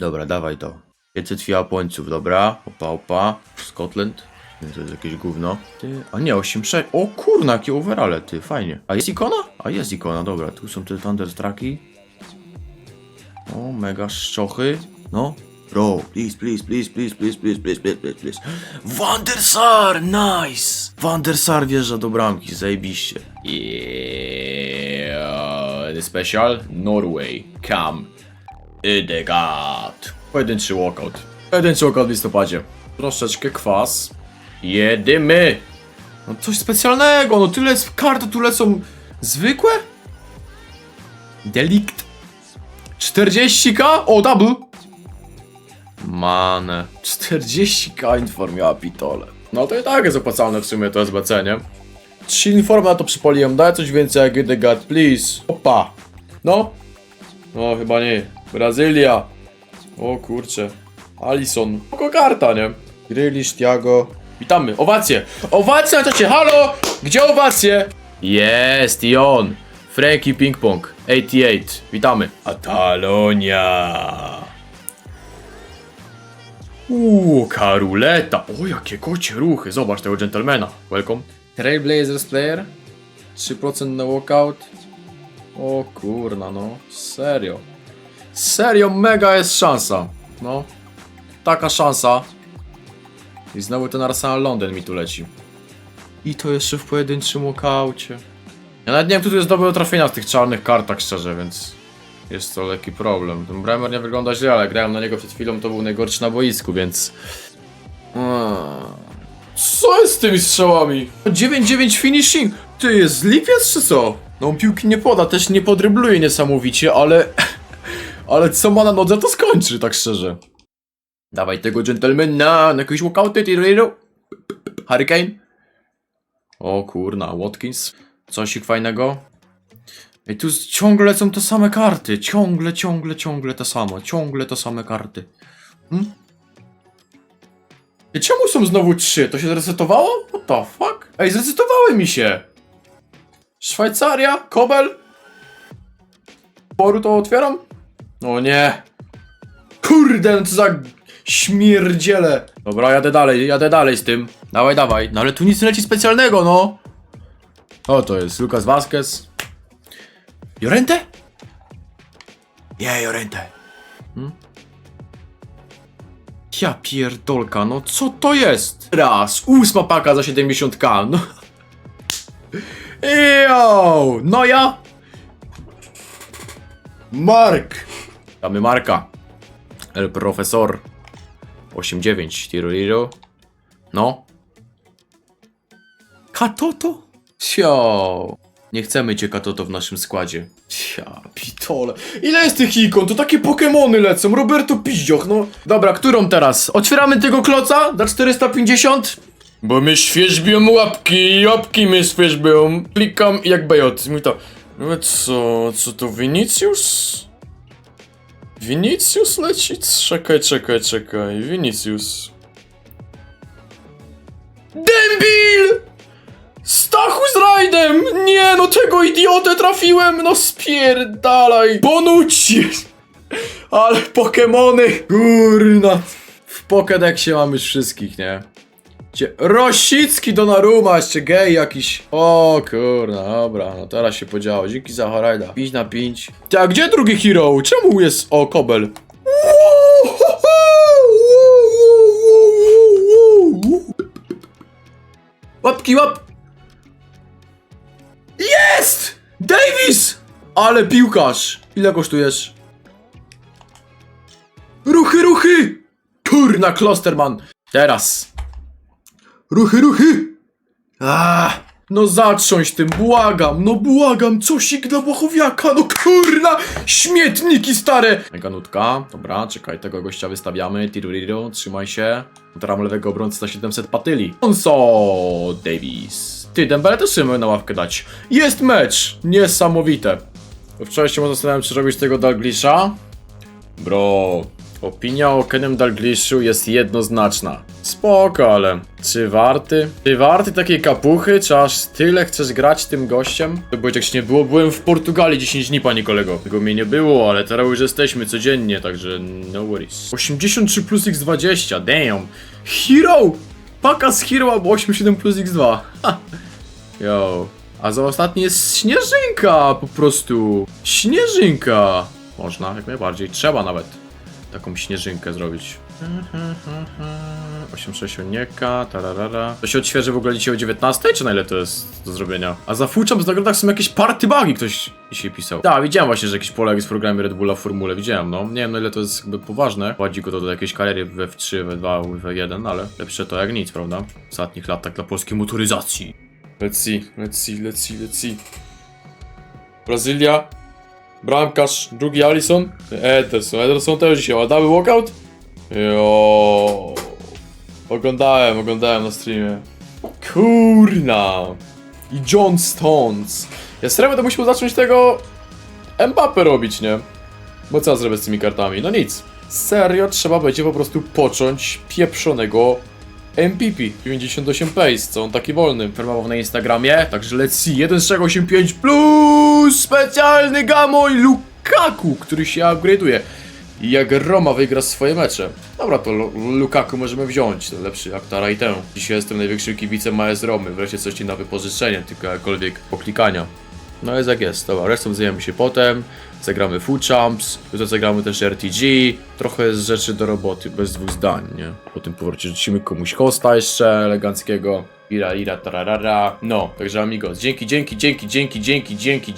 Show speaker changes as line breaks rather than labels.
Dobra, dawaj to. 500 fiapońców, dobra. Opa, opa. Scotland. Nie, To jest jakieś gówno. Ty, a nie, 8-6. O kurna, jakie overale, ty, fajnie. A jest ikona? A jest ikona, dobra. Tu są te Thunderstrucki. O, mega szczochy. No. Bro, please, please, please, please, please, please, please, please, please, please. Wandersar, nice! Wandersar wjeżdża do bramki, zajebiście. Yeah, the special Norway, come. Idegard. Pojedynczy walkout. Pojedynczy walkout w listopadzie. Troszeczkę kwas. Jedymy! No coś specjalnego, no tyle z kart, a tu lecą zwykłe? Delikt. 40k? O, double! Mane. 40k inform pitole. No to i tak jest opłacalne w sumie to SBC, nie? 3 informa to przypaliłem, daj coś więcej jak god, please. Opa. No. No chyba nie. Brazylia. O kurcze. Alison. Oko karta, nie? Grealish, Thiago. Witamy. Owacje. Owacje na czacie. Halo! Gdzie owacje? Jest i on. Frankie Ping Pong. 88. Witamy. Atalonia. Uuu, karuleta. O, jakie kocie ruchy. Zobacz tego gentlemana. Welcome. Trailblazers player. 3% na walkout. O kurna, no. Serio. Serio, mega jest szansa. No. Taka szansa. I znowu ten Arsenal Londyn mi tu leci. I to jeszcze w pojedynczym walkaucie. Ja nawet nie wiem, kto tu jest dobry do trafienia w tych czarnych kartach, szczerze, więc... Jest to lekki problem. Ten Bremer nie wygląda źle, ale grałem na niego przed chwilą, to był najgorszy na boisku, więc... Co jest z tymi strzałami? 9-9 finishing! Ty, jest lipiec czy co? No piłki nie poda, też nie podrybluje niesamowicie, ale... Ale co ma na nodze, to skończy, tak szczerze. Dawaj tego gentlemana, na jakieś walkouty, Tiriro. Hurricane. O kurna, Watkins. Cosik fajnego. Ej, tu ciągle lecą te same karty. Ciągle, ciągle, ciągle te same. Ciągle te same karty. Hmm? Ej, czemu są znowu trzy? To się zresetowało? What the fuck? Ej, zresetowały mi się. Szwajcaria, Kobel. Poru to otwieram? O nie. Kurde, no co za śmierdziele. Dobra, jadę dalej, jadę dalej z tym. Dawaj, dawaj. No ale tu nic nie leci specjalnego, no. O, to jest Lucas Vasquez. Jorente? Nie, Jorente. Hmm? Ja pierdolka, no co to jest? Raz, ósma paka za 70k, no. Yo, no ja. Mark. Damy Marka. El Profesor. 8-9, Tiroliro. No. Katoto? Sio. Nie chcemy cię Katoto w naszym składzie. Ja, pitole. Ile jest tych ikon? To takie Pokemony lecą. Roberto Piździoch, no. Dobra, którą teraz? Otwieramy tego kloca za 450? Bo my świeżbią łapki, łapki my świeżbią. Klikam jak bejot. Mi to... No co, co to Vinicius? Vinicius leci? Czekaj, czekaj, czekaj. Vinicius. Debil! Stachu z rajdem! Nie, no tego idiotę trafiłem! No spierdalaj! Bonucci! Ale Pokemony! Kurna! W Pokédexie mamy już wszystkich, nie? Cie... Rosicki Naruma, jeszcze gej jakiś. O kurna, dobra, no teraz się podziało. Dzięki za Horajda. 5 na 5. Ty, a gdzie drugi hero? Czemu jest... O, Kobel. Łapki, łap! Jest! Davis! Ale piłkarz! Ile kosztujesz? Ruchy, ruchy! Kurna, Klosterman! Teraz! Ruchy, ruchy! Ah, no zatrząść tym, błagam, no błagam, cosik dla Błachowiaka, no kurna! Śmietniki stare! Mega nutka, dobra, czekaj, tego gościa wystawiamy, Tiruriro, trzymaj się. Dram lewego obrońcy za 700 patyli. Onso Davis. Ty, Dembele też chcemy na ławkę dać. Jest mecz! Niesamowite. Wczoraj się zastanawiałem, czy robić tego Dalglisza. Bro, Opinia o Kenem Dalgliszu jest jednoznaczna. Spoko, ale czy warty? Czy warty takiej kapuchy? Czy aż tyle chcesz grać tym gościem? Jak się nie było, byłem w Portugalii 10 dni, panie kolego. Tego mnie nie było, ale teraz już jesteśmy codziennie, także no worries. 83 plus x20, damn. Hero! Paka z Hero albo 87 plus x2. Ha. Yo. A za ostatni jest śnieżynka po prostu. Śnieżynka. Można, jak najbardziej. Trzeba nawet taką śnieżynkę zrobić. 8-6 onieka, tararara. To się odświeży w ogóle dzisiaj o 19, czy na ile to jest do zrobienia? A za full champ w nagrodach są jakieś party bugi, ktoś dzisiaj pisał. Tak, widziałem właśnie, że jakiś jest w programie Red Bulla w formule, widziałem, no. Nie wiem na ile to jest jakby poważne. Ładzi go to do jakiejś kariery w F3, W2, W1, ale lepsze to jak nic, prawda? W ostatnich latach dla polskiej motoryzacji. Let's see, let's see, let's see, let's see. Brazylia. Bramkarz, drugi Alisson. Ederson, Ederson też dzisiaj ładowy walkout. Jo. Oglądałem, oglądałem na streamie. Kurna. I John Stones. Ja serio będę musiał zacząć tego Mbappe robić, nie? Bo co ja zrobię z tymi kartami? No nic. Serio trzeba będzie po prostu począć pieprzonego MPP 98 pace, co on taki wolny. Firmował na Instagramie, także let's see 1.85 plus specjalny gamoj Lukaku, który się upgrade'uje. Jak Roma wygra swoje mecze. Dobra, to Lu- Lukaku możemy wziąć, to lepszy jak Tara i tę. Dzisiaj jestem największym kibicem AS Romy, wreszcie coś ci na wypożyczenie, tylko jakkolwiek poklikania. No jest jak jest, dobra, resztą zajmiemy się potem, zagramy Full Champs, jutro zagramy też RTG, trochę jest rzeczy do roboty, bez dwóch zdań, nie? Po tym powrocie rzucimy komuś hosta jeszcze eleganckiego, ira ira tararara, no, także amigos, dzięki, dzięki, dzięki, dzięki, dzięki, dzięki,